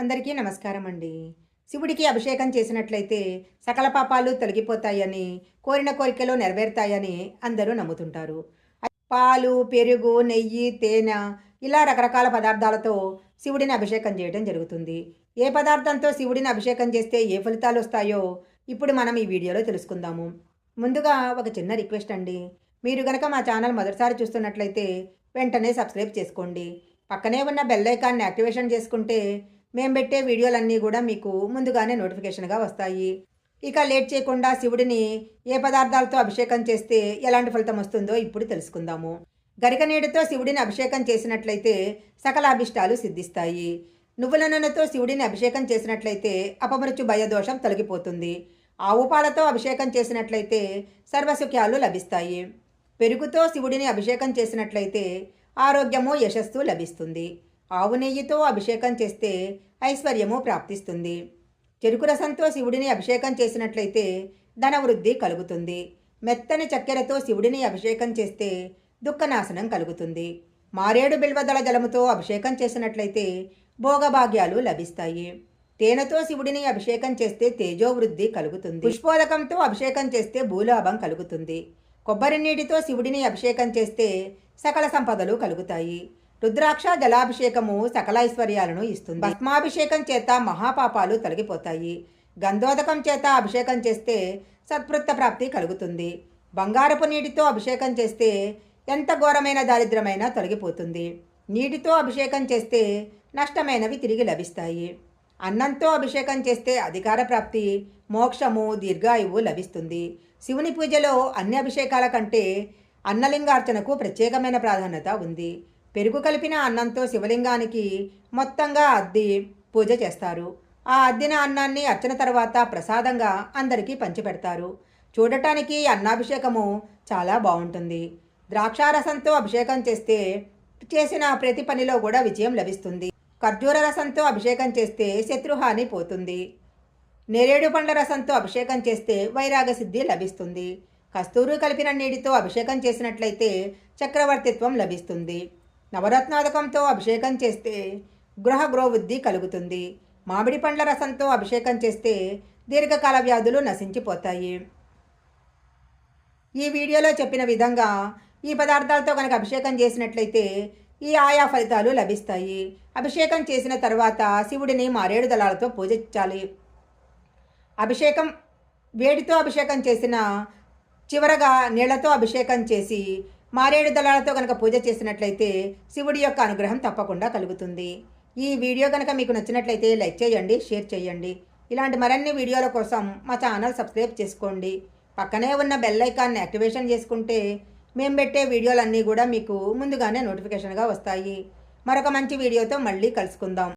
అందరికీ నమస్కారం అండి శివుడికి అభిషేకం చేసినట్లయితే సకల పాపాలు తొలగిపోతాయని కోరిన కోరికలు నెరవేరుతాయని అందరూ నమ్ముతుంటారు. పాలు పెరుగు నెయ్యి తేనె ఇలా రకరకాల పదార్థాలతో శివుడిని అభిషేకం చేయడం జరుగుతుంది. ఏ పదార్థంతో శివుడిని అభిషేకం చేస్తే ఏ ఫలితాలు వస్తాయో ఇప్పుడు మనం ఈ వీడియోలో తెలుసుకుందాము. ముందుగా ఒక చిన్న రిక్వెస్ట్ అండి. మీరు గనక మా ఛానల్ మొదటిసారి చూస్తున్నట్లయితే వెంటనే సబ్స్క్రైబ్ చేసుకోండి. పక్కనే ఉన్న బెల్ ఐకాన్ని యాక్టివేషన్ చేసుకుంటే మేము పెట్టే వీడియోలన్నీ కూడా మీకు ముందుగానే నోటిఫికేషన్గా వస్తాయి. ఇక లేట్ చేయకుండా శివుడిని ఏ పదార్థాలతో అభిషేకం చేస్తే ఎలాంటి ఫలితం వస్తుందో ఇప్పుడు తెలుసుకుందాము. గరిక నీటితో శివుడిని అభిషేకం చేసినట్లయితే సకల అభిష్టాలు సిద్ధిస్తాయి. నువ్వుల నూనెతో శివుడిని అభిషేకం చేసినట్లయితే అపమృత్యు భయదోషం తొలగిపోతుంది. ఆవు పాలతో అభిషేకం చేసినట్లయితే సర్వసుఖ్యాలు లభిస్తాయి. పెరుగుతో శివుడిని అభిషేకం చేసినట్లయితే ఆరోగ్యము యశస్సు లభిస్తుంది. ఆవు నెయ్యితో అభిషేకం చేస్తే ఐశ్వర్యము ప్రాప్తిస్తుంది. చెరుకు రసంతో శివుడిని అభిషేకం చేసినట్లయితే ధనవృద్ధి కలుగుతుంది. మెత్తని చక్కెరతో శివుడిని అభిషేకం చేస్తే దుఃఖనాశనం కలుగుతుంది. మారేడు బిల్వదళ జలముతో అభిషేకం చేసినట్లయితే భోగభాగ్యాలు లభిస్తాయి. తేనెతో శివుడిని అభిషేకం చేస్తే తేజోవృద్ధి కలుగుతుంది. పుష్పోదకంతో అభిషేకం చేస్తే భూలాభం కలుగుతుంది. కొబ్బరి నీటితో శివుడిని అభిషేకం చేస్తే సకల సంపదలు కలుగుతాయి. రుద్రాక్ష జలాభిషేకము సకల ఐశ్వర్యాలను ఇస్తుంది. భస్మాభిషేకం చేత మహాపాపాలు తొలగిపోతాయి. గంధోదకం చేత అభిషేకం చేస్తే సత్పృత్త ప్రాప్తి కలుగుతుంది. బంగారపు నీటితో అభిషేకం చేస్తే ఎంత ఘోరమైన దారిద్రమైనా తొలగిపోతుంది. నీటితో అభిషేకం చేస్తే నష్టమైనవి తిరిగి లభిస్తాయి. అన్నంతో అభిషేకం చేస్తే అధికార ప్రాప్తి మోక్షము దీర్ఘాయువు లభిస్తుంది. శివుని పూజలో అన్ని అభిషేకాల కంటే అన్నలింగార్చనకు ప్రత్యేకమైన ప్రాధాన్యత ఉంది. పెరుగు కలిపిన అన్నంతో శివలింగానికి మొత్తంగా అద్ది పూజ చేస్తారు. ఆ అద్దిన అన్నాన్ని అర్చన తర్వాత ప్రసాదంగా అందరికీ పంచిపెడతారు. చూడటానికి అన్నాభిషేకము చాలా బాగుంటుంది. ద్రాక్షారసంతో అభిషేకం చేస్తే చేసిన ప్రతి పనిలో కూడా విజయం లభిస్తుంది. ఖర్జూర రసంతో అభిషేకం చేస్తే శత్రుహాని పోతుంది. నేరేడు పండ్ల రసంతో అభిషేకం చేస్తే వైరాగ సిద్ధి లభిస్తుంది. కస్తూరు కలిపిన నీటితో అభిషేకం చేసినట్లయితే చక్రవర్తిత్వం లభిస్తుంది. నవరత్నాదకంతో అభిషేకం చేస్తే గృహ గృహవృద్ధి కలుగుతుంది. మామిడి పండ్ల రసంతో అభిషేకం చేస్తే దీర్ఘకాల వ్యాధులు నశించిపోతాయి. ఈ వీడియోలో చెప్పిన విధంగా ఈ పదార్థాలతో కనుక అభిషేకం చేసినట్లయితే ఈ ఆయా ఫలితాలు లభిస్తాయి. అభిషేకం చేసిన తర్వాత శివుడిని మారేడు దళాలతో పూజించాలి. అభిషేకం వేడితో అభిషేకం చేసిన చివరగా నీళ్ళతో అభిషేకం చేసి మారేడు దళాలతో కనుక పూజ చేసినట్లయితే శివుడి యొక్క అనుగ్రహం తప్పకుండా కలుగుతుంది. ఈ వీడియో కనుక మీకు నచ్చినట్లయితే లైక్ చేయండి షేర్ చేయండి. ఇలాంటి మరిన్ని వీడియోల కోసం మా ఛానల్ సబ్స్క్రైబ్ చేసుకోండి. పక్కనే ఉన్న బెల్ ఐకాన్ని యాక్టివేషన్ చేసుకుంటే మేము పెట్టే వీడియోలన్నీ కూడా మీకు ముందుగానే నోటిఫికేషన్గా వస్తాయి. మరొక మంచి వీడియోతో మళ్ళీ కలుసుకుందాం.